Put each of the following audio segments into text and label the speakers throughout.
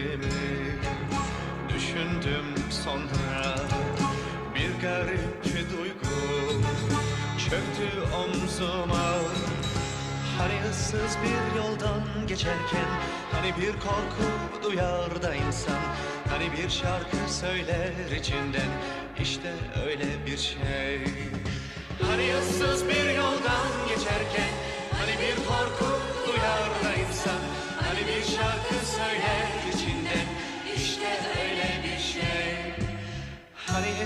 Speaker 1: kendimi düşündüm sonra. Bir garip duygu çöktü omzuma. Hani ıssız bir yoldan geçerken Hani bir korku duyar da insan. Hani bir şarkı söyler içinden İşte öyle bir şey. Hani ıssız bir yoldan geçerken Hani bir korku duyar da insan. Hani bir şarkı söyler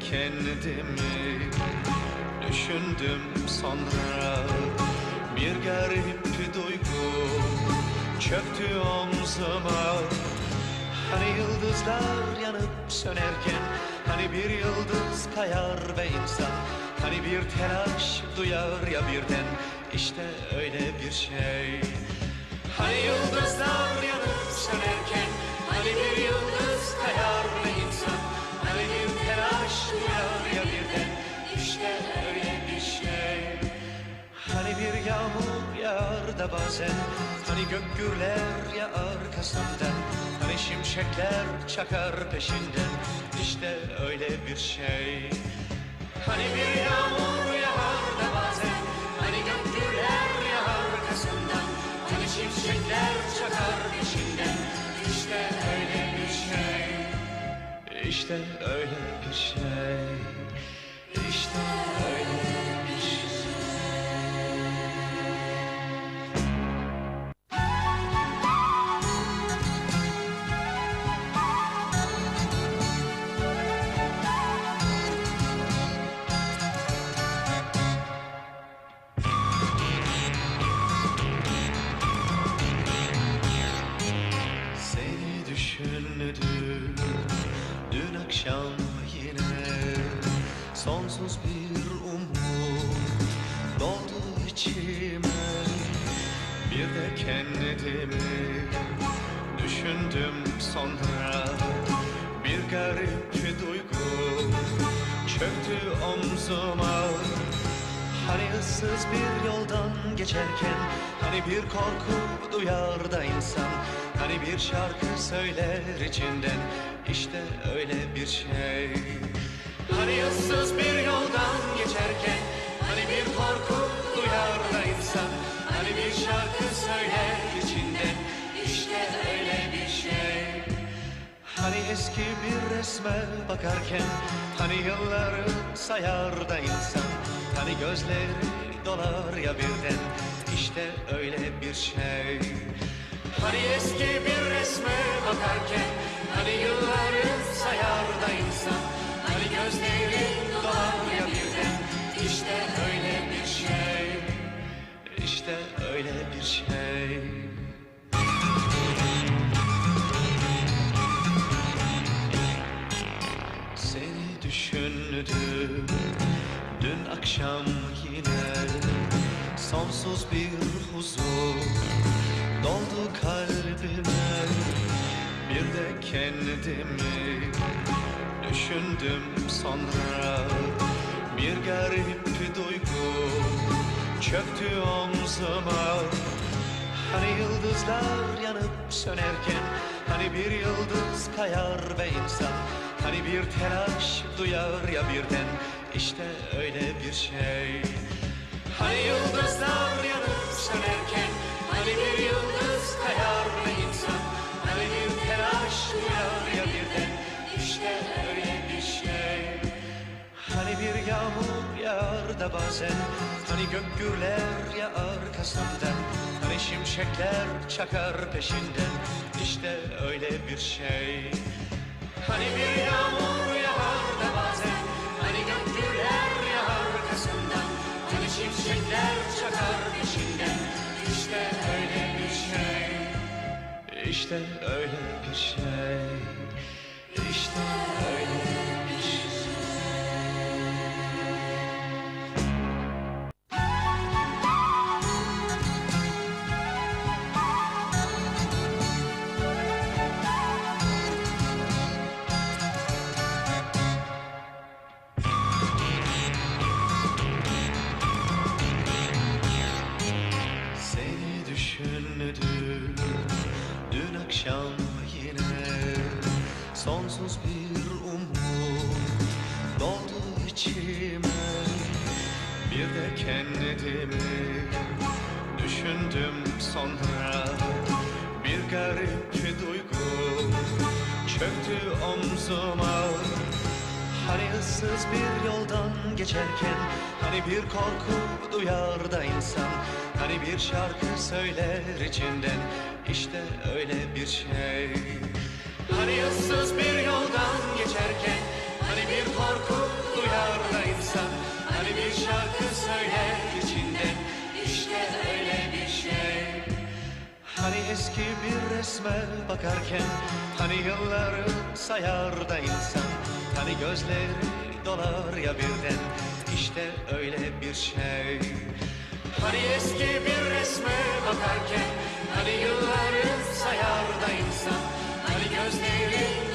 Speaker 1: kendimi düşündüm sonra. Bir garip duygu çöktü omzuma. Hani yıldızlar yanıp sönerken Hani bir yıldız kayar ve insan Hani bir telaş duyar ya birden. İşte öyle bir şey. Hani yıldızlar yanıp sönerken yağar da bazen. Hani gök gürler ya arkasından Hani şimşekler çakar peşinden. İşte öyle bir şey. Hani bir yağmur yağar da bazen Hani gök gürler ya arkasından. Hani şimşekler çakar peşinden. İşte öyle bir şey. İşte öyle bir şey Sonsuz bir umut doldu içime. Bir de kendimi düşündüm sonra. Bir garip duygu çöktü omzuma. Hani ıssız bir yoldan geçerken Hani bir korku duyar da insan. Hani bir şarkı söyler içinden İşte öyle bir şey Hani ıssız bir yoldan geçerken Hani bir korku duyar da insan. Hani bir şarkı söyler içinden İşte öyle bir şey. Hani eski bir resme bakarken Hani yılları sayar da insan. Hani gözleri dolar ya birden İşte öyle bir şey. Hani eski bir resme bakarken Hani yılları sayar da insan Hani gözleri dolar ya birden. İşte öyle bir şey. İşte öyle bir şey. Seni düşündüm. Dün akşam yine Sonsuz bir huzur doldu kalbime. Bir de kendimi düşündüm sonra Bir garip duygu çöktü omzuma. Hani yıldızlar yanıp sönerken Hani bir yıldız kayar ve insan Hani bir telaş duyar ya birden. İşte öyle bir şey. Hani yıldızlar yağmur yağar duyarda bazen. Hani gök gürler ya arkasından Hani şimşekler çakar peşinden. İşte öyle bir şey. Hani bir yağmur yağar da bazen Hani gök gürler ya arkasından Hani şimşekler çakar peşinden. İşte öyle bir şey. İşte öyle bir şey. İşte öyle bir şey kendimi düşündüm sonra. Bir garip duygu çöktü omzuma. Hani ıssız bir yoldan geçerken Hani bir korku duyar da insan. Hani bir şarkı söyler içinden İşte öyle bir şey. Hani ıssız bir yoldan geçerken Hani bir korku söyler içinden İşte öyle bir şey. Hani eski bir resme bakarken Hani yılları sayar da insan. Hani gözleri dolar ya birden İşte öyle bir şey. Hani eski bir resme bakarken Hani yılları sayar da insan. Hani gözleri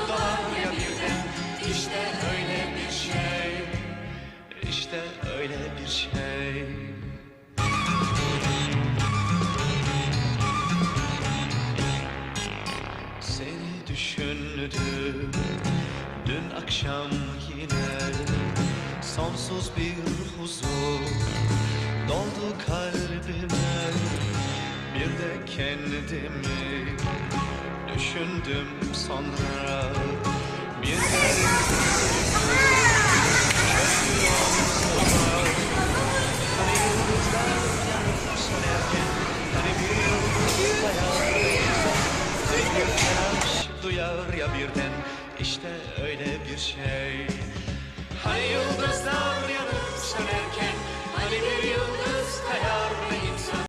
Speaker 1: Sonsuz bir huzur doldu kalbime. Bir de kendimi düşündüm sonra. Bir de